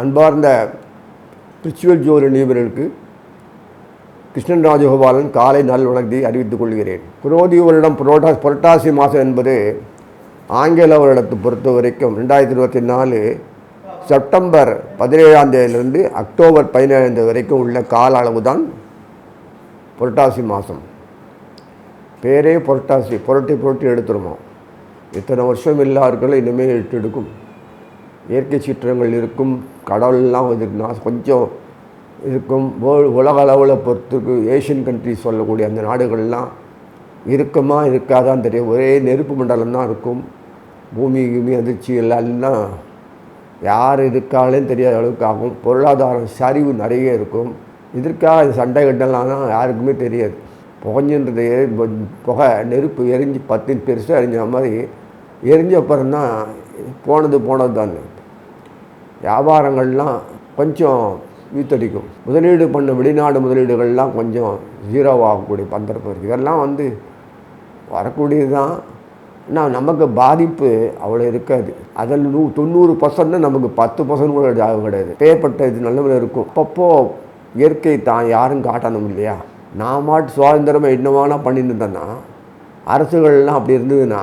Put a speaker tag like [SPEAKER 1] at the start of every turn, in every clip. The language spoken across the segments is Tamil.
[SPEAKER 1] அன்பார்ந்த ரிச்சுவல் ஜோதி நிபுணருக்கு கிருஷ்ணன் ராஜகோபாலன் காலை நல் வணக்கத்தை அறிவித்துக் கொள்கிறேன். புரோதி வருடம் புரோட்டா புரட்டாசி மாதம் என்பது ஆங்கில வருடத்தை பொறுத்த வரைக்கும் ரெண்டாயிரத்தி இருபத்தி நாலு செப்டம்பர் பதினேழாம் தேதியிலிருந்து அக்டோபர் பதினேழாம் தேதி வரைக்கும் உள்ள கால அளவு தான் புரட்டாசி மாதம். பேரே புரட்டாசி புரட்டி புரட்டி எடுத்துருமா இத்தனை வருஷம் எல்லாருக்கும் இனிமேல் எட்டு எடுக்கும். இயற்கை சீற்றங்கள் இருக்கும் கடவுள்லாம் இதுனா கொஞ்சம் இருக்கும். வேர்ல்டு உலக அளவில் பொறுத்துக்கு ஏஷியன் கண்ட்ரிஸ் சொல்லக்கூடிய அந்த நாடுகள்லாம் இருக்குமா இருக்காதான் தெரியும். ஒரே நெருப்பு மண்டலம் தான் இருக்கும். பூமி கிமி அதிர்ச்சி எல்லாம் யார் இருக்காளேன்னு தெரியாத அளவுக்கு ஆகும். பொருளாதாரம் சரிவு நிறைய இருக்கும். இதற்காக சண்டை கட்டலாம் யாருக்குமே தெரியாது. புகஞ்சுன்றது புகை நெருப்பு எரிஞ்சு பத்து பெருசாக எரிஞ்ச மாதிரி எரிஞ்ச அப்புறம் தான் போனது போனது தான் வியாபாரங்கள்லாம் கொஞ்சம் வீத்தடிக்கும். முதலீடு பண்ண வெளிநாடு முதலீடுகள்லாம் கொஞ்சம் ஜீரோவாகக்கூடிய பந்தரப்பு இருக்குது இதெல்லாம் வந்து வரக்கூடியது தான் ஆனால் நமக்கு பாதிப்பு அவ்வளோ இருக்காது. அதில் நூ தொண்ணூறு பர்சன்ட் நமக்கு பத்து பர்சன்ட் கூட ஆக கிடையாது. பேப்பட்ட இது நல்லவில் இருக்கும். அப்பப்போ இயற்கை தான் யாரும் காட்டணும் இல்லையா? நான் மாட்டு சுதந்திரமாக என்னவானா பண்ணிட்டு இருந்தேன்னா அரசுகள்லாம் அப்படி இருந்ததுன்னா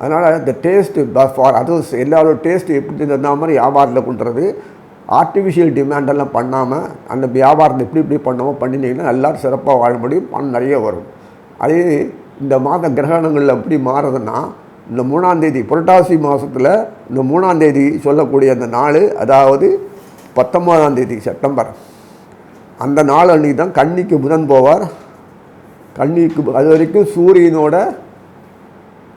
[SPEAKER 1] அதனால் இந்த டேஸ்ட்டு ஃபார் அதர்ஸ் எல்லாரோட டேஸ்ட்டு எப்படி இருந்த மாதிரி வியாபாரத்தில் கொண்டுறது ஆர்டிஃபிஷியல் டிமாண்டெல்லாம் பண்ணாமல் அந்த வியாபாரத்தை எப்படி இப்படி பண்ணாமல் பண்ணினீங்கன்னா எல்லோரும் சிறப்பாக வாழ முடியும் பணம் நிறைய வரும். அதே இந்த மாத கிரகணங்கள் எப்படி மாறுதுன்னா இந்த மூணாந்தேதி புரட்டாசி மாதத்தில் இந்த மூணாந்தேதி சொல்லக்கூடிய அந்த நாள் அதாவது பத்தொம்போதாந்தேதி செப்டம்பர். அந்த நாள் அன்றைக்கி தான் கன்னிக்கு புதன் போவார். கன்னிக்கு அது வரைக்கும் சூரியனோட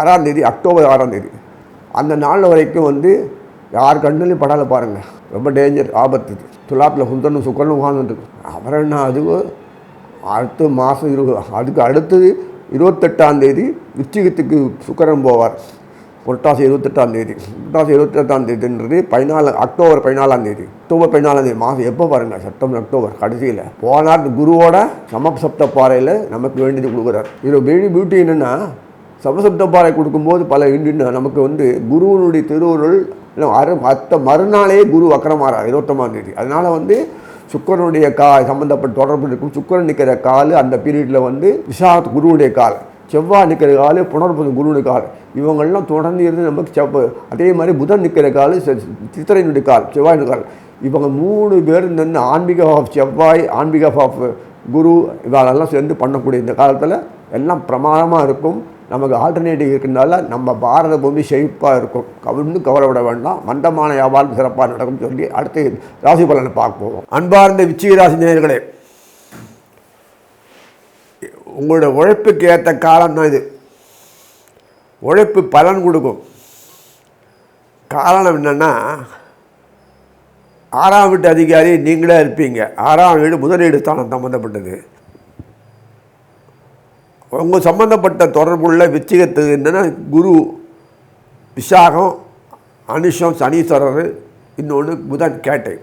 [SPEAKER 1] ஆறாம் தேதி அக்டோபர் ஆறாம் தேதி. அந்த நாள் வரைக்கும் வந்து யார் கண்ணுலையும் படாத பாருங்கள் ரொம்ப டேஞ்சர் ஆபத்து துலாப்பில் சுந்தரனும் சுக்கரனும் உட்காந்துருக்கு அப்புறம் என்ன அது அடுத்த மாதம் இரு அதுக்கு அடுத்தது இருபத்தெட்டாம் தேதி விச்சிகத்துக்கு சுக்கரன் போவார். புரட்டாசி இருபத்தெட்டாம் தேதி. புரட்டாசி இருபத்தெட்டாம் தேதின்றது பதினாலு அக்டோபர் பதினாலாம் தேதி. அக்டோபர் பதினாலாம் தேதி மாதம் எப்போ பாருங்கள் செப்டம்பர் அக்டோபர் கடைசியில். போனார் குருவோட சமசப்த பாறையில் நமக்கு வேண்டியது கொடுக்குறார். இது பெரிய பியூட்டி என்னென்னா சமசப்த பாறை கொடுக்கும்போது பல இண்டின்னு நமக்கு வந்து குருவனுடைய திருவுருள் அரு மற்ற மறுநாளே குரு அக்கரமாறார் இருபத்தொம்பதாம் தேதி. அதனால் வந்து சுக்கரனுடைய கா சம்மந்தப்பட்ட தொடர்பு இருக்கும் சுக்கரன் நிற்கிற கால் அந்த பீரியடில் வந்து விசாரத் குருவுடைய கால். செவ்வாய் நிற்கிற கால் புனர்புது குருனு கால் இவங்கள்லாம் தொடர்ந்து இருந்து நமக்கு செவ்வ அதே மாதிரி புதன் நிற்கிற கால் சித்திரையினுடைய கால் செவ்வாயினுடைய கால். இவங்க மூணு பேர் நின்று ஆன்மீக ஆஃப் செவ்வாய் ஆன்மீக ஆஃப் குரு இவரெல்லாம் சேர்ந்து பண்ணக்கூடிய இந்த காலத்தில் எல்லாம் பிரமாதமாக இருக்கும். நமக்கு ஆல்டர்னேட்டிவ் இருக்கிறதுனால நம்ம பாரத பூமி செழிப்பாக இருக்கும். கவிழ்ந்து கவலைப்பட வேண்டாம். மந்தமான வியாபாரம் சிறப்பாக நடக்கும் சொல்லி அடுத்து ராசி பலனை பார்க்க போவோம் அன்பார்ந்த விச்சிக ராசி நேர்களே உங்களோட உழைப்புக்கு ஏற்ற காலம் தான் இது. உழைப்பு பலன் கொடுக்கும். காரணம் என்னென்னா ஆறாம் வீட்டு அதிகாரி நீங்களே இருப்பீங்க. ஆறாம் வீடு முதலீடு ஸ்தானம் சம்மந்தப்பட்டது உங்கள் சம்மந்தப்பட்ட தொடர்புள்ள விச்சிகத்துக்கு என்னென்னா குரு விசாகம் அனுஷம் சனீஸ்வரர் இன்னொன்று புதன் கேட்டை.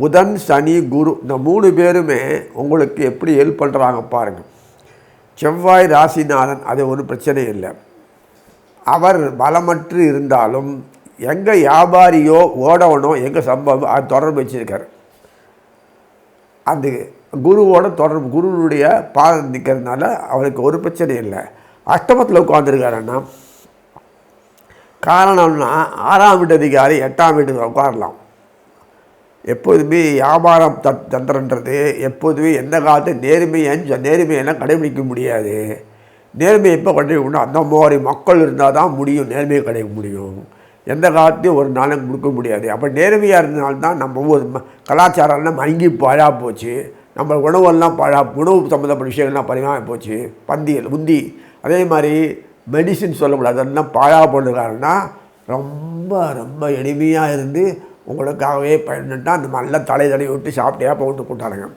[SPEAKER 1] புதன் சனி குரு இந்த மூணு பேருமே உங்களுக்கு எப்படி ஹெல்ப் பண்ணுறாங்க பாருங்கள் செவ்வாய் ராசிநாதன் அது ஒரு பிரச்சனை இல்லை. அவர் பலமற்று இருந்தாலும் எங்கே வியாபாரியோ ஓடவனோ எங்கே சம்பவம் அது தொடர்பு வச்சுருக்கார். அது குருவோட தொடர்பு குருவனுடைய பாதம் நிற்கிறதுனால அவருக்கு ஒரு பிரச்சனை இல்லை. அஷ்டமத்தில் உட்காந்துருக்காருன்னா காரணம்னா ஆறாம் வீட்டு அதிகாரி எட்டாம் வீட்டுக்கு உட்காரலாம். எப்போதுமே வியாபாரம் த தந்திரன்றது. எப்போதுமே எந்த காலத்தையும் நேர்மையை நேர்மையெல்லாம் கடைபிடிக்க முடியாது. நேர்மை எப்போ கடைபிடிக்கணும் அந்த மாதிரி மக்கள் இருந்தால் தான் முடியும் நேர்மையை கடைபிடிக்க முடியும். எந்த காலத்தையும் ஒரு நாளும் கொடுக்க முடியாது. அப்போ நேர்மையாக இருந்தனால்தான் நம்ம ஒவ்வொரு கலாச்சாரம்லாம் மங்கி பழா போச்சு. நம்ம உணவெல்லாம் பழா உணவு சம்மந்தப்பட்ட விஷயங்கள்லாம் பரிமாறி போச்சு. பந்திகள் முந்தி. அதே மாதிரி மெடிசின் சொல்லக்கூடாது. முடியாது அதெல்லாம் பாழா போடுறாருன்னா ரொம்ப ரொம்ப எளிமையாக இருந்து உங்களுக்காகவே பயன்ட்டால் அந்த மாதிரிலாம் தலை தடவி விட்டு சாப்பிட்டே போட்டு கூட்டானுங்க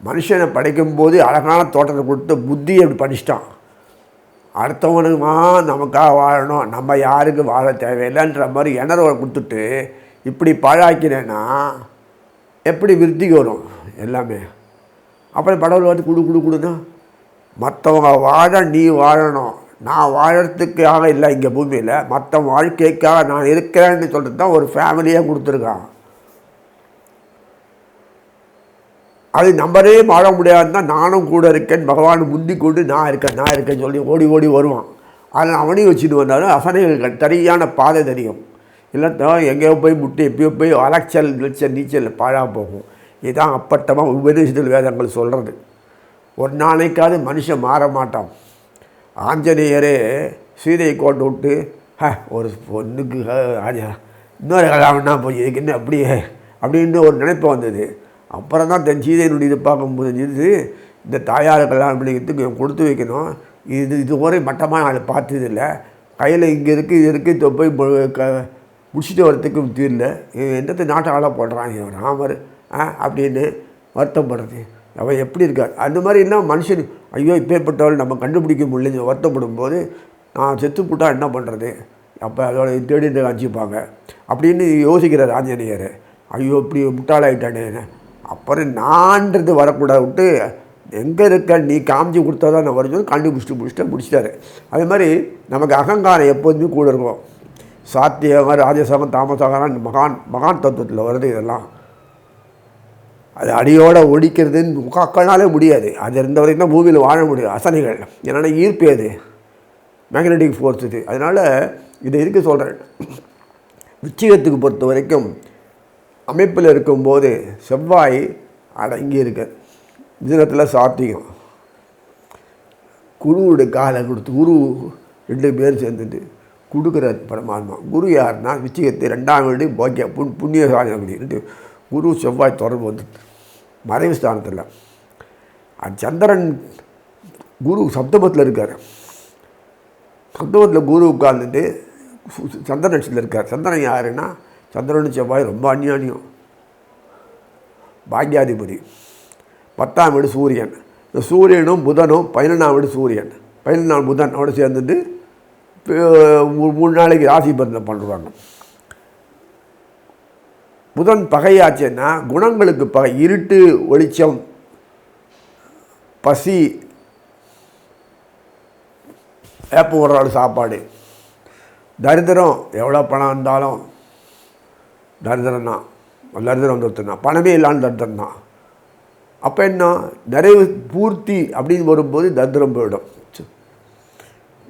[SPEAKER 1] மனுஷனை படைக்கும்போது அழகான தோட்டத்தை கொடுத்து புத்தி அப்படி படிச்சிட்டான். அடுத்தவனுமா நமக்காக வாழணும் நம்ம யாருக்கு வாழ தேவையில்லைன்ற மாதிரி இணர்வை கொடுத்துட்டு இப்படி பழாக்கினேன்னா எப்படி விருத்திக்கு வரும் எல்லாமே? அப்புறம் படவில் வந்து குடு குடு கொடுன்னா மற்றவங்க வாழ நீ வாழணும். நான் வாழறதுக்காக இல்லை இங்கே பூமியில். மற்ற வாழ்க்கைக்காக நான் இருக்கிறேன்னு சொல்லிட்டு தான் ஒரு ஃபேமிலியாக கொடுத்துருக்கான். அது நம்பரே வாழ முடியாதுன்னா நானும் கூட இருக்கேன். பகவான் முந்தி கொண்டு நான் இருக்கேன் நான் இருக்கேன்னு சொல்லி ஓடி ஓடி வருவான். அதில் அவனையும் வச்சுட்டு வந்தாலும் அசனைகள் சரியான பாதை தெரியும். இல்லைன்னா எங்கேயோ போய் முட்டி எப்பயோ போய் அலைச்சல் நீச்சல் நீச்சல் பாழாக போகும். இதுதான் அப்பட்டமாக உபதேசத்தில் வேதங்கள் சொல்கிறது ஒரு நாளைக்காவது மனுஷன் மாற மாட்டான். ஆஞ்சநேயரே சீதையை கொண்டு விட்டு ஹ ஒரு பொண்ணுக்கு இன்னொரு கல்யாணம்னா போய் இதுக்கு என்ன அப்படியே அப்படின்னு ஒரு நினைப்பு வந்தது. அப்புறம் தான் தன் சீதையினுடைய இது பார்க்கும்போது இது இந்த தாயார் கல்யாணம் பண்ணிக்கிறதுக்கு கொடுத்து வைக்கணும். இது இதுவரை மட்டமாக நான் பார்த்தது இல்லை கையில் இங்கே இருக்குது இது இருக்குது இப்போ போய் க முடிச்சுட்டு வரத்துக்கு தெரியல என்னத்தை நாட்டை ஆள போடுறான் ராமர் ஆ அப்படின்னு வருத்தப்படுறது. அவன் எப்படி இருக்கார் அந்த மாதிரி என்ன மனுஷன்? ஐயோ இப்பேற்பட்டவள் நம்ம கண்டுபிடிக்க முடியலன்னு வருத்தப்படும் போது நான் செத்து போட்டா என்ன பண்ணுறது அப்போ அதோட தேடிட்டு காமிச்சிப்பாங்க. அப்படின்னு யோசிக்கிறார் ஆஞ்சநேயர் ஐயோ இப்படி முட்டாளாயிட்டானே. அப்புறம் நான்றது வரக்கூடாது விட்டு எங்கே இருக்க? நீ காமிச்சு கொடுத்தா தான் நான் வருது கண்டுபிடிச்சிட்டு முடிச்சுட்டு முடிச்சிட்டாரு. அதே மாதிரி நமக்கு அகங்காரம் எப்போதுமே கூட இருக்கும். சாத்தியகம் ராஜசகம் தாமசகம் மகான் மகான் தத்துவத்தில் வருது இதெல்லாம். அது அடியோட ஒடிக்கிறதுன்னு முக்காக்களாலே முடியாது. அது இருந்த வரைக்கும் தான் பூமியில் வாழ முடியும். அசனைகள் என்னென்னா ஈர்ப்பு அது மேக்னெட்டிக் ஃபோர்ஸ் இது. அதனால் இதை இருக்க சொல்கிறேன் விச்சிகத்துக்கு பொறுத்த வரைக்கும் அமைப்பில் இருக்கும்போது செவ்வாய் அடங்கி இருக்கு. மிதுனத்தில் சாத்தியம் குருவோட காலை கொடுத்து குரு ரெண்டு பேர் சேர்ந்துட்டு கொடுக்குற பரமாத்மா. குரு யாருன்னா விச்சிகத்தை ரெண்டாம் வீடு போக்கிய புண் புண்ணிய சாதனை அப்படின்ட்டு குரு செவ்வாய் தொடர்பு வந்து மறைவு ஸ்தானத்தில். சந்திரன் குரு சப்தமத்தில் இருக்கார். சப்தமத்தில் குரு உட்கார்ந்துட்டு சு- சந்திரன் இருக்கார். சந்திரன் யாருன்னா சந்திரன் செவ்வாய் ரொம்ப அந்யானியம். பாக்யாதிபதி. பத்தாம் வீடு சூரியன். இந்த சூரியனும் புதனும் பதினொன்றாம் வீடு சூரியன். பதினொன்றாம் புதன் அவட சேர்ந்துட்டு மூணு நாளைக்கு ராசி பந்தம் பண்ணுறாங்க புதன் பகையாச்சுன்னா குணங்களுக்கு பகை இருட்டு ஒளிச்சம் பசி ஏப்ப ஒரு நாள் சாப்பாடு. தரித்திரம் எவ்வளோ பணம் இருந்தாலும் தரித்திரம் தான். தரித்திரம் தான். பணமே இல்லாமல் தரித்திரம் தான். அப்போ என்ன? நிறைவு பூர்த்தி அப்படின்னு வரும்போது தரித்திரம் போயிடும்.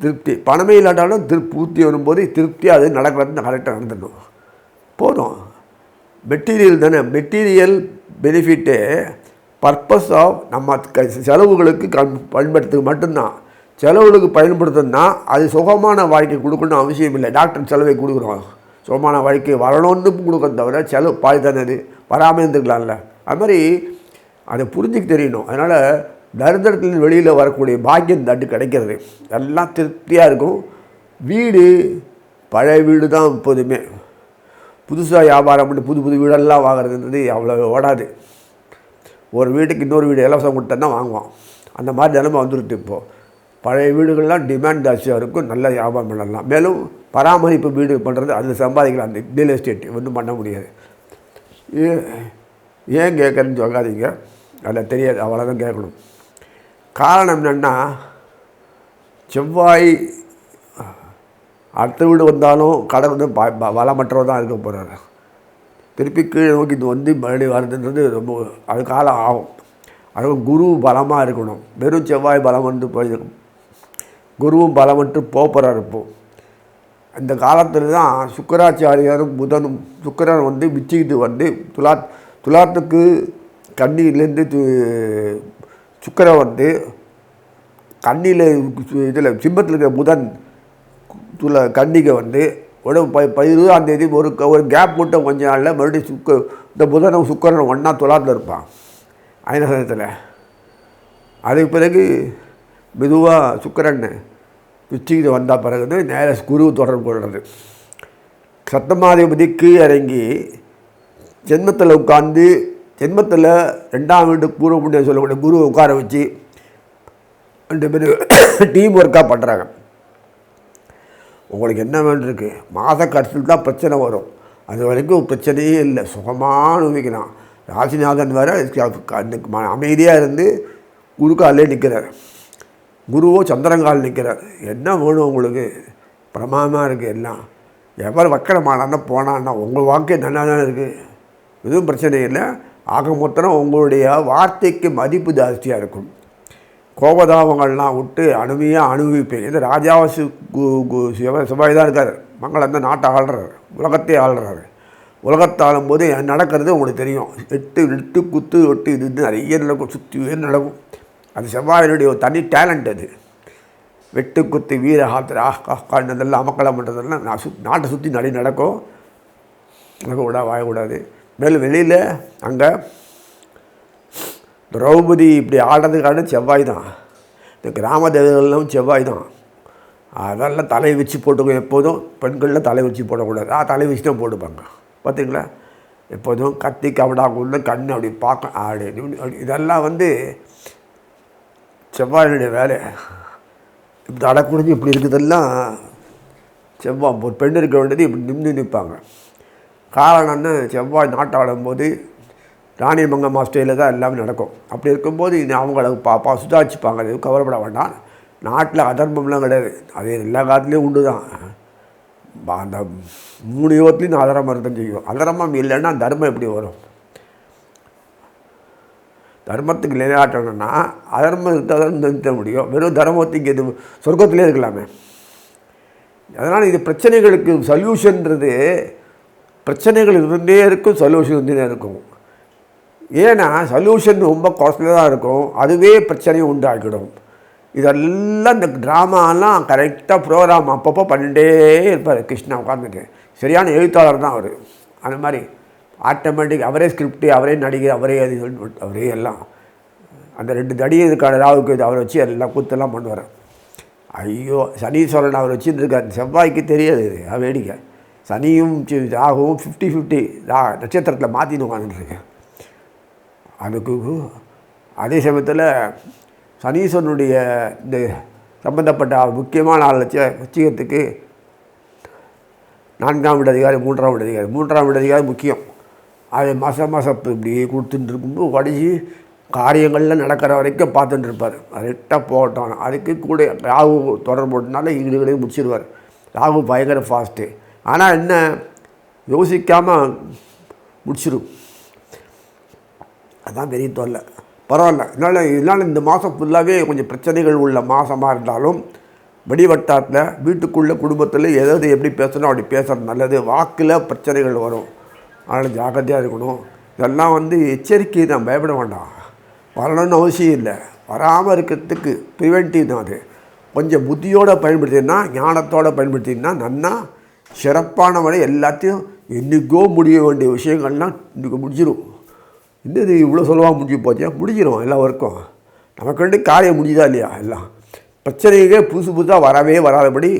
[SPEAKER 1] திருப்தி. பணமே இல்லாட்டாலும் திரு பூர்த்தி வரும்போது திருப்தி அது நடக்கிறது கரெக்டாக நடந்துடணும். போதும். மெட்டீரியல் தானே? மெட்டீரியல் பெனிஃபிட்டு பர்பஸ் ஆஃப் நம்ம க செலவுகளுக்கு கண் பயன்படுத்துக்கு மட்டும்தான். செலவுகளுக்கு பயன்படுத்தணும்னா அது சுகமான வாழ்க்கை கொடுக்கணும் அவசியம் இல்லை. டாக்டர் செலவை கொடுக்குறோம். சுகமான வாழ்க்கை வரணும்னு கொடுக்கணும் தவிர செலவு பாய் தானே அது வராமல் இருந்துக்கலாம்ல அது மாதிரி அதை புரிஞ்சுக்க தெரியணும். அதனால் தரித்திரத்தில் வெளியில் வரக்கூடிய பாக்கியம் தட்டு கிடைக்கிறது. எல்லாம் திருப்தியாக இருக்கும். வீடு பழைய வீடு தான் எப்போதுமே. புதுசாக வியாபாரம் பண்ணி புது புது வீடெல்லாம் வாங்குறதுன்றது அவ்வளோ ஓடாது. ஒரு வீட்டுக்கு இன்னொரு வீடு இலவசம் கொடுத்தா வாங்குவோம் அந்த மாதிரி நிலைமை வந்துருட்டு இப்போது பழைய வீடுகள்லாம் டிமாண்ட் ஜாஸ்தியாக இருக்கும். நல்ல வியாபாரம் பண்ணலாம். மேலும் பராமரிப்பு வீடு பண்ணுறது அதில் சம்பாதிக்கலாம். அந்த ரியல் எஸ்டேட் ஒன்றும் பண்ண முடியாது. ஏ- ஏன் கேட்குறேன்னு சொல்லாதீங்க. அதில் தெரியாது. அவ்வளோதான் கேட்கணும். காரணம் என்னென்னா செவ்வாய் அடுத்த வீடு வந்தாலும் கடை வந்து ப- வளமற்றவர் தான் இருக்க போகிறாரு திருப்பி கீழே நோக்கி இது வந்து மறுபடியும் வருதுன்றது ரொம்ப அது காலம் ஆகும். அதுவும் குரு பலமாக இருக்கணும். வெறும் செவ்வாய் பலம் வந்து போயிருக்கும் குருவும் பலமற்று போகிறார் இப்போ. அந்த காலத்தில் தான் சுக்கராச்சாரியாரும் புதனும் சுக்கரன் வந்து விச்சிக்கிட்டு வந்து துலா துலாத்துக்கு கண்ணியிலேருந்து து- சுக்கிரன் வந்து கண்ணியில் இதில் சிம்மத்தில் இருக்கிற புதன் துல கன்னிகை வந்து உடம்பு ப ப ஒரு ஒரு கேப் மட்டும் கொஞ்ச நாளில் மறுபடியும் சுக்க இந்த புதனும் சுக்கரனும் ஒன்றா துலாத்தில் இருப்பான். ஐநசனத்தில் அதுக்கு பிறகு மெதுவாக சுக்கரன் பிச்சுக்கு வந்த பிறகு நேர குரு தொடர்பு கொள்வது சத்தமாதிபதி கீழ் இறங்கி ஜென்மத்தில் உட்கார்ந்து ஜென்மத்தில் ரெண்டாம் வீட்டு பூர்வ புண்ணியம் சொல்லக்கூடிய குருவை உட்கார வச்சு ரெண்டு பேர் டீம் ஒர்க்காக பண்ணுறாங்க உங்களுக்கு என்ன வேண்டியிருக்கு? மாத கடைசியில் தான் பிரச்சனை வரும். அது வரைக்கும் பிரச்சனையே இல்லை. சுகமாக அனுபவிக்கலாம் ராசிநாதன் வேற அமைதியாக இருந்து குருக்காலே நிற்கிறார். குருவோ சந்திரங்கால் நிற்கிறார். என்ன வேணும் உங்களுக்கு? பிரமாதமாக இருக்குது எல்லாம். எவர் வக்கரமானான்னா போனான்னா உங்கள் வாழ்க்கை நல்லா தான் இருக்குது எதுவும் பிரச்சனை இல்லை. ஆக மொத்தம் உங்களுடைய வார்த்தைக்கு மதிப்பு ஜாஸ்தியாக இருக்கும். கோபதாபங்கள்லாம் விட்டு அனுமையாக அனுபவிப்பேன். இது ராஜாவாசி கு கு சிவாய் தான் இருக்கார். மங்களம் தான் நாட்டை ஆள்றாரு. உலகத்தையே ஆள்றாரு. உலகத்தை ஆளும்போது நடக்கிறது உங்களுக்கு தெரியும். எட்டு எட்டு குத்து ஒட்டு இது நிறைய நடக்கும். சுற்றி உயர் நடக்கும். அது செவ்வாயினுடைய ஒரு தனி டேலண்ட் அது. வெட்டு குத்து வீர ஹாத்திர காண்டதெல்லாம் அமக்கலம் பண்ணுறதெல்லாம் நான் சு நாட்டை சுற்றி நிறைய நடக்கும். நடக்கக்கூடாது வாயக்கூடாது மேலும் வெளியில் அங்கே திரௌபதி இப்படி ஆடுறதுக்கான செவ்வாய் தான். இந்த கிராம தேவதைகள்லாம் செவ்வாய் தான். அதெல்லாம் தலை வச்சு போட்டுக்கோ எப்போதும் பெண்களில் தலை வச்சு போடக்கூடாது. ஆ தலை வச்சு தான் போட்டுப்பாங்க பார்த்தீங்களா எப்போதும் கத்தி கவடாக்குள்ள கண் அப்படி பார்க்க ஆடு அப்படி. இதெல்லாம் வந்து செவ்வாயினுடைய வேலை. இப்படி அடக்குடிஞ்சு இப்படி இருக்குதெல்லாம் செவ்வாய் ஒரு பெண் இருக்க வேண்டியது இப்படி நின்று நிற்பாங்க. காரணம்னு செவ்வாய் நாட்டாடும் போது ராணி மங்கம்மா ஸ்டைலில் தான் எல்லாமே நடக்கும். அப்படி இருக்கும்போது இது அவங்கள பாப்பா சுதாரிச்சுப்பாங்க. அது கவலைப்பட வேண்டாம். நாட்டில் அதர்மம்லாம் கிடையாது. அது எல்லா காலத்துலேயும் உண்டு தான் அந்த மூணு யுகத்துலேயும் நான் அதர்மம் செய்யும். அதர்மம் இல்லைன்னா தர்மம் எப்படி வரும்? தர்மத்துக்கு நிலையாட்டணும்னா அதர்மம் இருந்தால் நிறுத்த முடியும். வெறும் தர்மத்துக்கு எது சொர்க்கத்திலே இருக்கலாமே. அதனால் இது பிரச்சனைகளுக்கு சொல்யூஷன்றது பிரச்சனைகள் இருந்தே இருக்கும் சொல்யூஷன் இருந்தே இருக்கும். ஏன்னா சொல்யூஷன் ரொம்ப காஸ்ட்லியாக இருக்கும். அதுவே பிரச்சனையை உண்டாக்கிடும். இதெல்லாம் இந்த ட்ராமாலாம் கரெக்டாக ப்ரோக்ராம் அப்பப்போ பண்ணிகிட்டே இருப்பார் கிருஷ்ணா உட்காந்துட்டு சரியான எழுத்தாளர் தான் அவர். அந்த மாதிரி ஆட்டோமேட்டிக் அவரே ஸ்கிரிப்டு அவரே நடிகர் அவரே அது அவரே எல்லாம். அந்த ரெண்டு தடியும் இருக்கான ராவுக்கு இது அவரை வச்சு எல்லாம் கூத்தெல்லாம் பண்ணுவார். ஐயோ சனீஸ்வரன் அவர் வச்சுருக்கார் செவ்வாய்க்கு தெரியாது இது வேடிக்கை. சனியும் ராகுவும் ஃபிஃப்டி ஃபிஃப்டி ரா நட்சத்திரத்தில் மாற்றின்னு உட்காந்துருக்கேன் அதுக்கு அதே சமயத்தில் சனீஸ்வரனுடைய இந்த சம்பந்தப்பட்ட முக்கியமான ஆள் வச்ச நான்காம் வீடு அதிகாரி மூன்றாம் வீடு அதிகாரி. மூன்றாம் வீடு அதிகாரி முக்கியம். அது மச மாதம் இப்படி கொடுத்துட்டு இருக்கும்போது உடஞ்சி காரியங்கள்லாம் நடக்கிற வரைக்கும் பார்த்துட்டு இருப்பார். கரெக்டாக போகட்டும். அதுக்கு கூட ராகு தொடர்புனால ஈடுகளே முடிச்சிடுவார் ராகு பயங்கர ஃபாஸ்ட்டு ஆனால் என்ன யோசிக்காமல் முடிச்சிடும் அதான் பெரிய தொல்லை. பரவாயில்ல. இதனால் இதனால் இந்த மாதம் ஃபுல்லாகவே கொஞ்சம் பிரச்சனைகள் உள்ள மாதமாக இருந்தாலும் வெடிவட்டாரத்தில் வீட்டுக்குள்ளே குடும்பத்தில் எதாவது எப்படி பேசணும் அப்படி பேசுகிறது நல்லது. வாக்கில் பிரச்சனைகள் வரும். அதனால் ஜாக்கிரதையாக இருக்கணும். இதெல்லாம் வந்து எச்சரிக்கை தான். பயப்பட வேண்டாம். வரணும்னு அவசியம் இல்லை. வராமல் இருக்கிறதுக்கு ப்ரிவென்டிவ் தான் அது. கொஞ்சம் புத்தியோடு பயன்படுத்தினா ஞானத்தோடு பயன்படுத்தினா நன்னா சிறப்பான வரை எல்லாத்தையும் என்றைக்கோ முடிய வேண்டிய விஷயங்கள்லாம் இன்றைக்கி முடிஞ்சிடும் இன்னும் இது இவ்வளோ சொல்லுவாங்க முடிஞ்சு போச்சா? முடிஞ்சிடும் எல்லா ஒர்க்கும் நமக்கு வேண்டி காரியம் முடிஞ்சுதா இல்லையா? எல்லாம். பிரச்சனைகளே புதுசு புதுசாக வரவே வராதபடி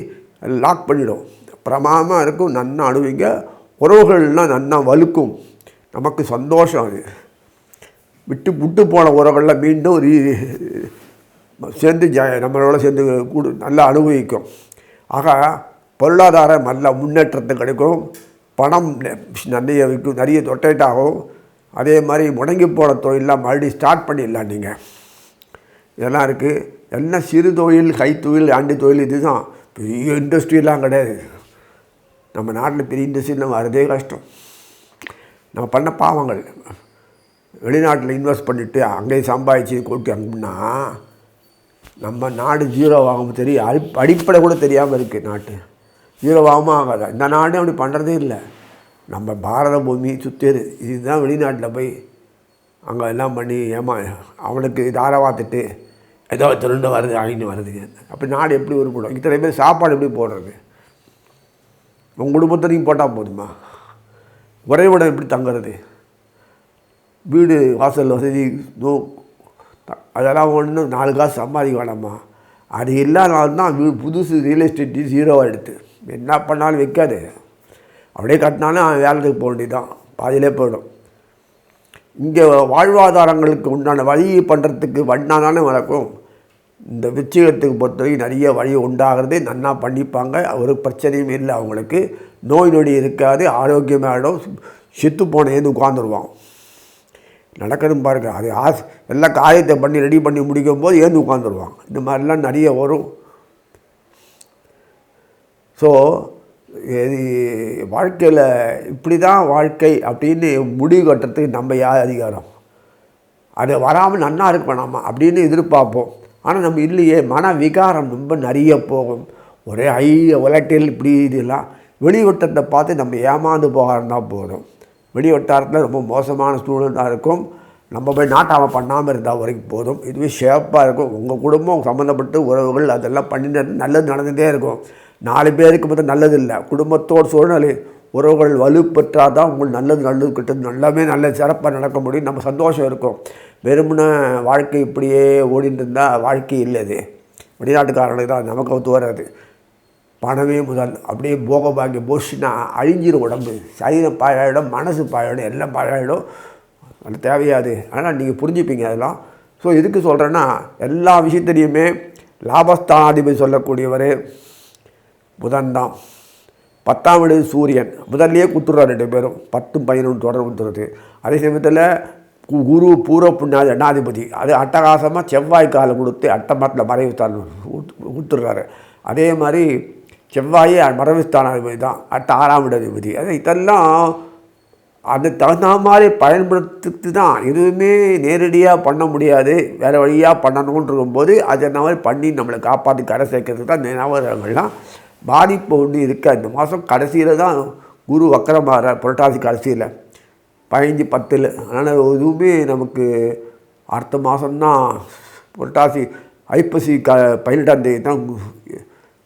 [SPEAKER 1] லாக் பண்ணிடும். பிரமாதமாக இருக்கும். நன்னா அணுவிங்க உறவுகள்லாம் நன்னா வலுக்கும். நமக்கு சந்தோஷம் அது. விட்டு விட்டு போன உறவுகளில் மீண்டும் ரீ சேர்ந்து ஜ நம்மளோட சேர்ந்து கூடு நல்லா அனுபவிக்கும். ஆக பொருளாதார நல்ல முன்னேற்றத்தை கிடைக்கும். பணம் நிறைய விற்கும் நிறைய தொட்டேட்டாகும் ஆகும். அதே மாதிரி முடங்கி போன தொழிலெலாம் மறுபடியும் ஸ்டார்ட் பண்ணிடலாம் நீங்கள் இதெல்லாம் இருக்குது எல்லாம் சிறு தொழில் கைத்தொழில் ஆண்டு தொழில் இதுதான். பெரிய இண்டஸ்ட்ரியெலாம் கிடையாது. நம்ம நாட்டில் பெரிய இண்டஸ்ட்ரியெலாம் வரதே கஷ்டம். நம்ம பண்ண பாவங்கள். வெளிநாட்டில் இன்வெஸ்ட் பண்ணிவிட்டு அங்கேயே சம்பாதிச்சு கூட்டி அனுப்புனா நம்ம நாடு ஜீரோ ஆகும் தெரியும். அடிப்படை கூட தெரியாமல் இருக்குது நாட்டு. ஜீரோ ஆகாமல் ஆகாது? இந்த நாடு அப்படி பண்ணுறதே இல்லை. நம்ம பாரத பூமி சுற்றி இதுதான் வெளிநாட்டில் போய் அங்கே எல்லாம் பண்ணி ஏமா அவனுக்கு தாரவாத்துட்டு ஏதோ திருண்டு வருது ஆகின்னு வருதுங்க அப்போ நாடு எப்படி உருப்படும் இத்தனை பேர் சாப்பாடு எப்படி போடுறது? உங்கள் குடும்பத்தை நீங்கள் போட்டால் போதுமா உறைவிடம் எப்படி தங்குறது? வீடு வாசல் வசதி நோ அதெல்லாம் ஒன்று நாலு காசு சம்பாதிக்க வேணாமா அது இல்லாதனால்தான் வீடு புதுசு ரியல் எஸ்டேட் ஜீரோவாக எடுத்து என்ன பண்ணாலும் வைக்காது. அப்படியே கட்டினாலும் அவன் வேலைக்கு போக வேண்டியதான் பாதியிலே போயிடும். இங்கே வாழ்வாதாரங்களுக்கு உண்டான வழி பண்ணுறதுக்கு வண்ணா தானே இந்த விச்சயத்துக்கு பொறுத்தவரைக்கும் நிறைய வழி உண்டாகிறதே நன்னா பண்ணிப்பாங்க. ஒரு பிரச்சனையும் இல்லை அவங்களுக்கு. நோய் நொடி இருக்காது. ஆரோக்கியமாகிடும் செத்து போன உட்காந்துருவான் நடக்கணும் பாருங்க. அது ஆஸ் எல்லாம் காயத்தை பண்ணி ரெடி பண்ணி முடிக்கும் போது ஏந்து உட்காந்துருவான் இந்த மாதிரிலாம் நிறைய வரும். ஸோ வாழ்க்கையில் இப்படி தான் வாழ்க்கை அப்படின்னு முடிவு கட்டுறதுக்கு நம்ம யார் அதிகாரம்? அது வராமல் நன்னா இருக்க நம்ம அப்படின்னு எதிர்பார்ப்போம். ஆனால் நம்ம இல்லையே. மன விகாரம் ரொம்ப நிறைய போகும். ஒரே ஐய உலட்டில் இப்படி இதெல்லாம். வெளிவட்டத்தை பார்த்து நம்ம ஏமாந்து போகிறோம்னா போதும் வெளிவட்டாரத்தில் ரொம்ப மோசமான சூழ்நிலாக இருக்கும். நம்ம போய் நாட்டாமல் பண்ணாமல் இருந்தால் வரைக்கும் போதும். இதுவே ஷேப்பாக இருக்கும். உங்கள் குடும்பம் சம்மந்தப்பட்டு உறவுகள் அதெல்லாம் பண்ணிட்டு நல்லது நடந்துகிட்டே இருக்கும். நாலு பேருக்கு மட்டும் நல்லது இல்லை குடும்பத்தோட சூழ்நிலை உறவுகள் வலுப்பெற்றால் தான் உங்களுக்கு நல்லது நல்லது கிட்டது நல்லாமே நல்ல சிறப்பாக நடக்க முடியும். நம்ம சந்தோஷம் இருக்கும். வெறுமன வாழ்க்கை இப்படியே ஓடிட்டு இருந்தால் வாழ்க்கை இல்லை அது வெளிநாட்டுக்காரனுக்கு தான் நமக்கு ஒத்து வராது. பணமே முதல். அப்படியே போக பாக்கிய போஷினா அழிஞ்சிரும் உடம்பு. சரீரம் பாழாயிடும் மனசு பாழாயிடும் எல்லாம் பாழாயிடும். அது தேவையாது. ஆனால் நீங்கள் புரிஞ்சுப்பீங்க அதெல்லாம். ஸோ எதுக்கு சொல்கிறேன்னா எல்லா விஷயத்துலேயுமே லாபஸ்தானாதிபதி சொல்லக்கூடியவர் புதன் தான் பத்தாம் வீடு சூரியன். முதல்லையே குத்துறார் ரெண்டு பேரும். பத்தும் பதினொன்று தொடர்பு குத்துறது. அதே சமயத்தில் கு- குரு பூர்வ புண்ணாதி அண்ணாதிபதி அது அட்டகாசமாக செவ்வாய் காலம் கொடுத்து அட்டமரத்தில் மறைவுஸ்தான் ஊத்துறாரு அதே மாதிரி செவ்வாயே மறைவுஸ்தானாதிபதி தான். அட்ட ஆறாம் அதிபதி. அது இதெல்லாம் அது தகுந்த மாதிரி பயன்படுத்திட்டு தான் எதுவுமே நேரடியாக பண்ண முடியாது. வேறு வழியாக பண்ணணும்னு இருக்கும்போது அது என்ன மாதிரி பண்ணி நம்மளை காப்பாற்றி கரை சேர்க்கறதுக்கு தான் இந்த பாதிப்பு ஒன்று இருக்கா. இந்த மாதம் கடைசியில் தான் குரு வக்கரமாற புரட்டாசி கடைசியில். பதினஞ்சு பத்தில். அதனால் எதுவுமே நமக்கு அடுத்த மாதம்தான் புரட்டாசி ஐப்பசி க பதினெட்டாம் தேதி தான்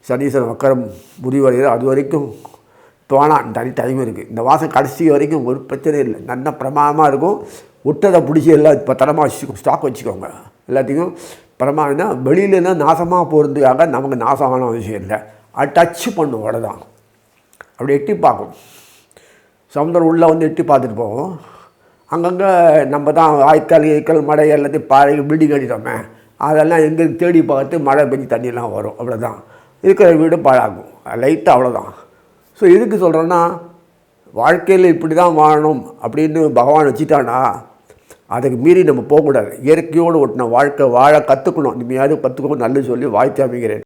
[SPEAKER 1] சனீஸ்வரன் வக்கரம் முடிவடைகிறது. அது வரைக்கும் போனால் தனி டைம் இருக்குது இந்த மாதம் கடைசி வரைக்கும் ஒரு பிரச்சனை இல்லை. நல்ல பிரமாதமாக இருக்கும். விட்டதை பிடிச்சி எல்லாம் இப்போ தரமாக வச்சுக்கோ ஸ்டாக் வச்சுக்கோங்க. எல்லாத்தையும் பிரமாதம்னா வெளியிலலாம் நாசமாக போகிறதுக்காக நமக்கு நாசமான விஷயம் இல்லை. அது டச் பண்ணும் அவ்வளோதான் அப்படி எட்டி பார்க்கும். சமுத்திரம் உள்ளே வந்து எட்டி பார்த்துட்டு போவோம். அங்கங்கே நம்ம தான் வாய்க்கால் ஈக்கால் மழை எல்லாத்தையும் பழைய பில்டிங் கட்டிட்டோமே. அதெல்லாம் எங்கே தேடி பார்த்து மழை பெஞ்சு தண்ணியெலாம் வரும். அவ்வளோதான் இருக்கிற வீடு பாழாகும். லைட்டாக அவ்வளோதான் ஸோ எதுக்கு சொல்கிறேன்னா வாழ்க்கையில் இப்படி தான் வாழணும் அப்படின்னு பகவான் வச்சுட்டானா அதுக்கு மீறி நம்ம போகக்கூடாது. இயற்கையோடு ஒட்டின வாழ்க்கை வாழ கற்றுக்கணும் இனிமையாவது கற்றுக்கணும் நல்லது சொல்லி வாழ்த்து அமைகிறேன்.